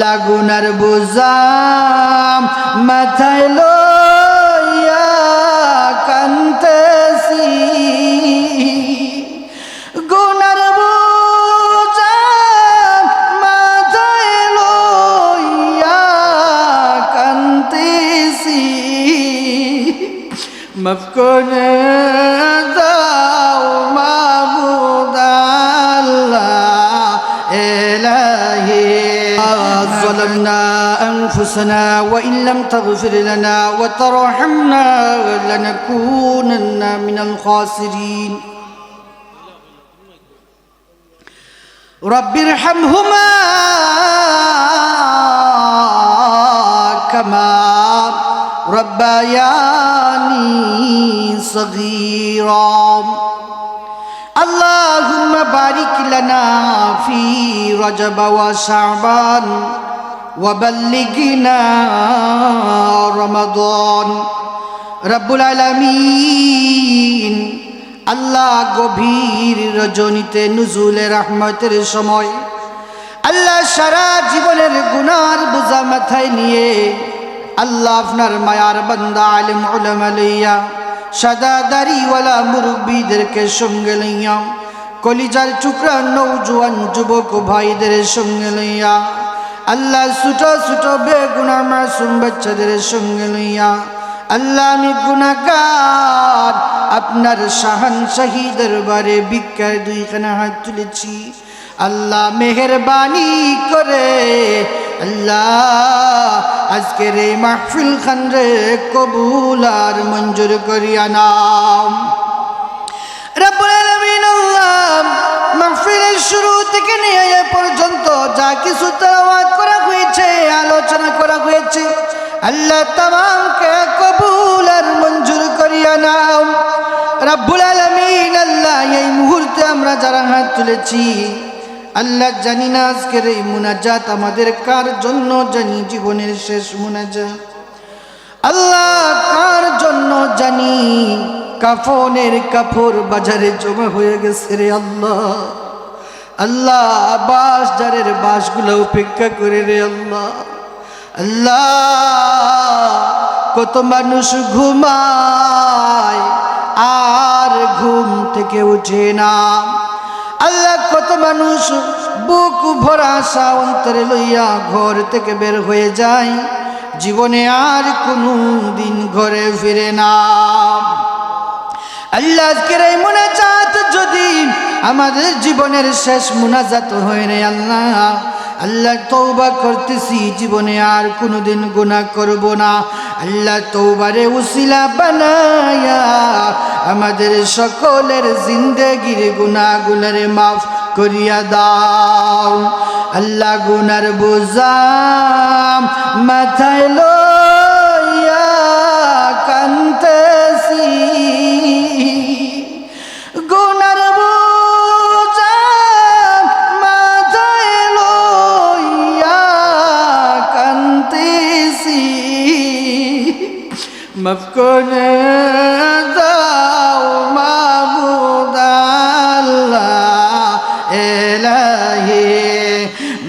লাগুনার বোঝা মাথায় লইয়া কান্তেছি। গুনার বোঝা মাথায় লইয়া কান্তেছি। মাফ করে أنفسنا وإن لم تغفر لنا وترحمنا لنكونن من الخاسرين. رب ارحمهما كما ربياني صغيرا. اللهم بارك لنا في رجب وشعبان وبلغنا رمضان رب العالمين আল্লাহ গভীর রজনীতে নুজুলে রহমতের সময় আল্লাহ সারা জীবনের গুনার বোঝা মাথায় নিয়ে আল্লাহ আপনার মায়ার বান্দা আলিম উলামা লইয়া সাদা দাড়িওয়ালা মুরব্বীদেরকে সঙ্গে লইয়া কলিজার টুকরা নৌজুয়ান যুবক ভাইদের সঙ্গে লইয়া আল্লাহ ছোট ছোট বেগুনা মাসুম বাচ্চাদের সঙ্গে লইয়া, আল্লাহ আমি গুণাগার আপনার শাহান শাহিদের বারে ভিক্ষার দুইখানা হাত তুলেছি। আল্লাহ মেহরবানি করে, আল্লাহ আজকের এই মাহফিল খান রে কবুল আর মঞ্জুর করিয়া নাম আল্লাহ মাহফিলের শুরু থেকে নিয়ে এ পর্যন্ত যা কিছু তেলাওয়াত করা হয়েছে, আলোচনা করা হয়েছে, আল্লাহ তামামকে কবুল আর মঞ্জুর করিয়া নাও। রব্বুল আলামিন আল্লাহ, এই মুহূর্তে আমরা যারা হাত তুলেছি, আল্লাহ জানি না আজকের এই মুনাজাত আমাদের কার জন্য, জানি জীবনের শেষ মুনাজাত। আল্লাহ কার জন্য জানি কাফনের কাপড় বাজারে জমা হয়ে গেছে রে আল্লাহ। আল্লাহ বাস যারের বাসগুলো উপেক্ষা করে রে আল্লাহ। আল্লাহ, কত মানুষ ঘুমায়, আর ঘুম থেকে উঠে না। আল্লাহ, কত মানুষ বুক ভরা আশা অন্তরে লইয়া ঘর থেকে বের হয়ে যায়, জীবনে আর কোনো দিন ঘরে ফিরে না। আল্লাহ আজকের এই যদি আমাদের জীবনের শেষ মোনাজাত হয় রে আল্লাহ আল্লাহ তৌবা করতেছি, জীবনে আর কোনোদিন গুনাহ করব না। আল্লাহ তৌবারে উসিলা বানায়া আমাদের সকলের জিন্দেগির গুনাহগুলোরে মাফ করিয়া দাও। আল্লাহ গুনার বোঝা মাথায় লইয়া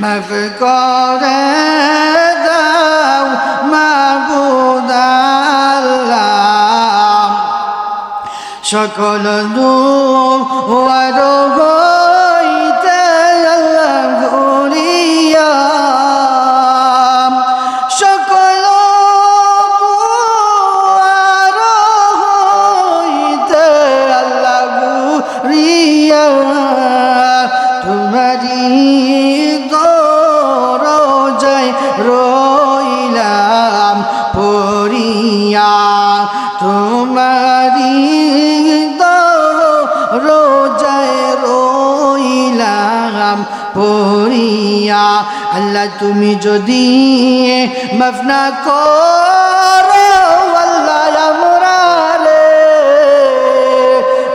মাফ করে দাও মাবুদ আল্লাহ সকল দুয়ার তোমারি রোজায় রইলাম পড়িয়া। আল্লাহ, তুমি যদি মফনা করো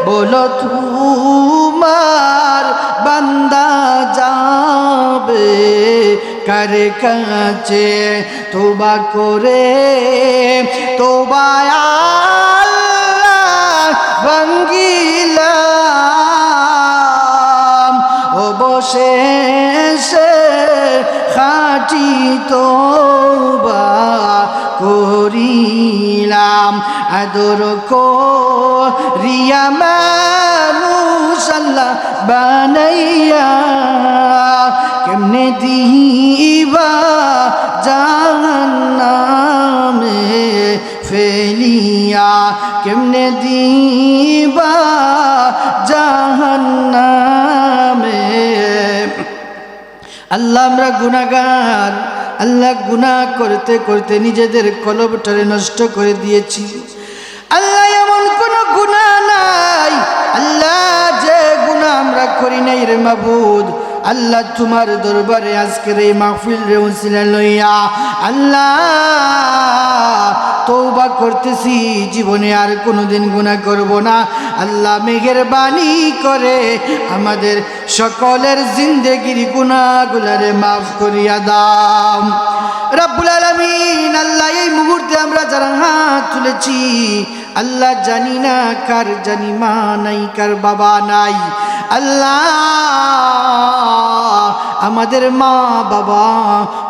বলো, তোমার বান্দা যাবে কার কাছে? তোবা করে, তোবা আল্লাহ ভাঙ্গিলাম। অবশেষে খাট খাটি তোবা করিলাম। আদর করিয়া মানুষ আল্লাহ বানাইয়া, কেমনে দিবা জাহান্নামে ফেলিয়া, কেমনে দিবা আল্লাহ আমরা গুণাগান আল্লাহ গুণা করতে করতে নিজেদের কলবটারে নষ্ট করে দিয়েছি। আল্লাহ এমন কোনো গুণা নাই। আল্লাহ যে গুণা আমরা করি নাই রে মাবুদ। আল্লাহ তোমার দরবারে আজকের এই মাহফিল রে হুসিলা লইয়া আল্লাহ তৌবা করতেছি, জীবনে আর কোনোদিন গুনাহ করব না। আল্লাহ মেঘের বাণী করে আমাদের সকলের জিন্দেগির গুনাহগুলারে মাফ করিয়া দাও। রব্বুল আলামিন, আল্লাহ এই মুহূর্তে আমরা যারা হাত তুলেছি, আল্লাহ জানি না কার জানি মা নাই, কার বাবা নাই। আল্লাহ আমাদের মা বাবা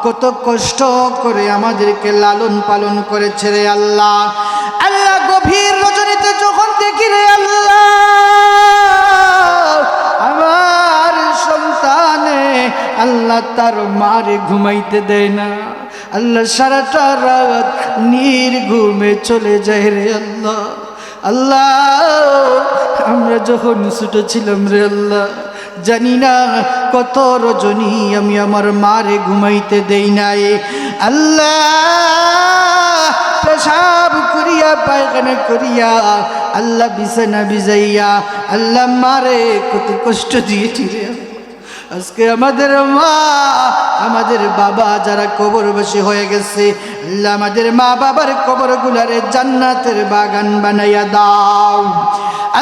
কত কষ্ট করে আমাদেরকে লালন পালন করেছে রে আল্লাহ। আল্লাহ গভীর রজনীতে যখন দেখি রে আল্লাহ, আমার সন্তানে আল্লাহ তার মারে ঘুমাইতে দেয় না। আল্লাহ সারাটা রাত নির্ঘুমে চলে যায় রে আল্লাহ। আল্লাহ, আমরা যখন ছোট ছিলাম রে আল্লাহ জানি না কত রজনী আমি আমার মারে ঘুমাইতে দেই নাই। আল্লাহ পেশাব করিয়া, পায়খানা করিয়া, আল্লাহ বিছানা বিজাইয়া আল্লাহ মারে কত কষ্ট দিয়েছি আজকে আমাদের মা, আমাদের বাবা যারা কবরবাসী হয়ে গেছে, আল্লাহ আমাদের মা বাবার কবর গুলারে জান্নাতের বাগান বানাইয়া দাও।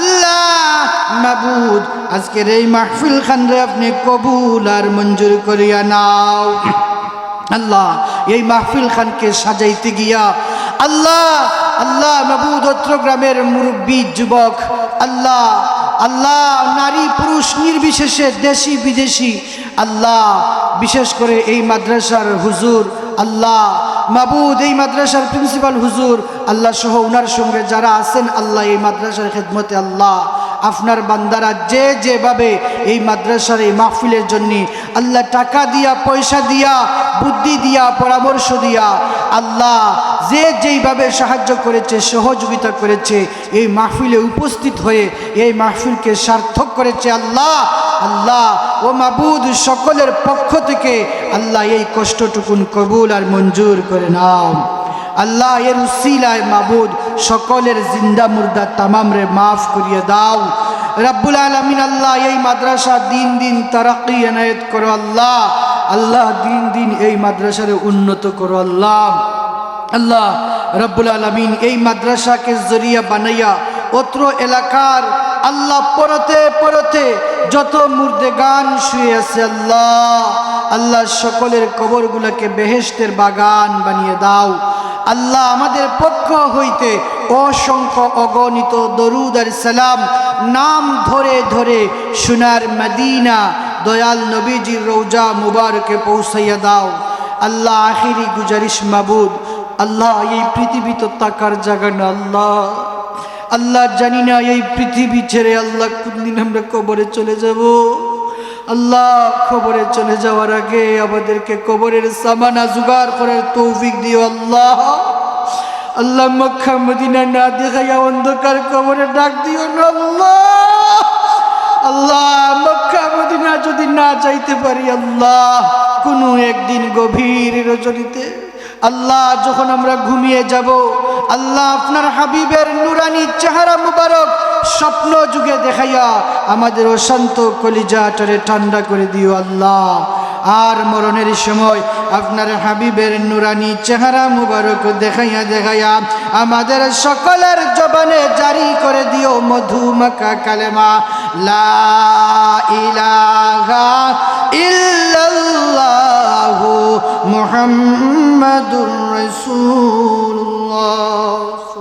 আল্লাহ মাবুদ, আজকের এই মাহফিল খানরে আপনি কবুল আর মঞ্জুর করিয়া নাও। আল্লাহ, এই মাহফিল খানকে সাজাইতে গিয়া আল্লাহ আল্লাহ মাবুদ অত্র গ্রামের মুরব্বী যুবক, আল্লাহ আল্লাহ নারী পুরুষ নির্বিশেষে দেশি বিদেশি, আল্লাহ, বিশেষ করে এই মাদ্রাসার হুজুর, আল্লাহ মাবুদ, এই মাদ্রাসার প্রিন্সিপাল হুজুর আল্লাহ সহ ওনার সঙ্গে যারা আছেন, আল্লাহ এই মাদ্রাসার খেদমতে আল্লাহ আপনার বান্দারা যে যেভাবে এই মাদ্রাসার এই মাহফিলের জন্য আল্লাহ টাকা দিয়া, পয়সা দিয়া, বুদ্ধি দিয়া, পরামর্শ দিয়া আল্লাহ যে যেইভাবে সাহায্য করেছে, সহযোগিতা করেছে, এই মাহফিলে উপস্থিত হয়ে এই মাহফিলকে সার্থক করেছে আল্লাহ আল্লাহ ও মাবুদ সকলের পক্ষ থেকে আল্লাহ এই কষ্টটুকুন কবুল আর মঞ্জুর করে নাও। আল্লাহ এর উসিলায় মাবুদ, সকলের জিন্দা মুর্দা তামাম রে মাফ করিয়ে দাও। রাব্বুল আলমিন আল্লাহ এই মাদ্রাসা দিন দিন তারাকি এনায়েত করো আল্লাহ। আল্লাহ দিন দিন এই মাদ্রাসারে উন্নত করো আল্লাহ। আল্লাহ রব্বুল আলমিন এই মাদ্রাসাকে জরিয়া বানাইয়া অত্র এলাকার আল্লাহ পরতে পরতে যত মুর্দে গান শুয়ে আছে আল্লাহ আল্লাহ সকলের কবরগুলোকে বেহেশতের বাগান বানিয়ে দাও। আল্লাহ আমাদের পক্ষ হইতে অসংখ্য অগণিত দরুদ আর সালাম নাম ধরে ধরে সোনার মদিনা দয়াল নবীজির রৌজা মুবারকে পৌঁছাইয়া দাও। আল্লাহ আখিরি গুজারিশ মাবুদ। আল্লাহ এই পৃথিবী তো তাকার জায়গা না, আল্লাহ। আল্লাহ জানি না এই পৃথিবী ছেড়ে আল্লাহ কোনদিন আমরা কবরে চলে যাব। আল্লাহ কবরে চলে যাওয়ার আগে আমাদেরকে কবরের সামানা জোগাড় করার তৌফিক দিও আল্লাহ। আল্লাহ মক্কা, মদিনা না দেখাইয়া অন্ধকার কবরে ডাক দিও না আল্লাহ। আল্লাহ মক্কা, মদিনা যদি না যাইতে পারি আল্লাহ, কোনো একদিন গভীর রজনীতে আল্লাহ যখন আমরা ঘুমিয়ে যাব আল্লাহ আপনার হাবিবের নুরানি চেহারা মুবারক স্বপ্ন যুগে দেখাইয়া আমাদের অশান্ত কলিজাটারে ঠান্ডা করে দিও আল্লাহ। আর মরণের সময় আপনার হাবিবের নুরানি চেহারা মুবারক দেখাইয়া দেখাইয়া আমাদের সকলের জবানে জারি করে দিও মধুমাকা কালেমা। লা ইলাহা ইল্লাল্লাহু মুহাম্মাদুর lost.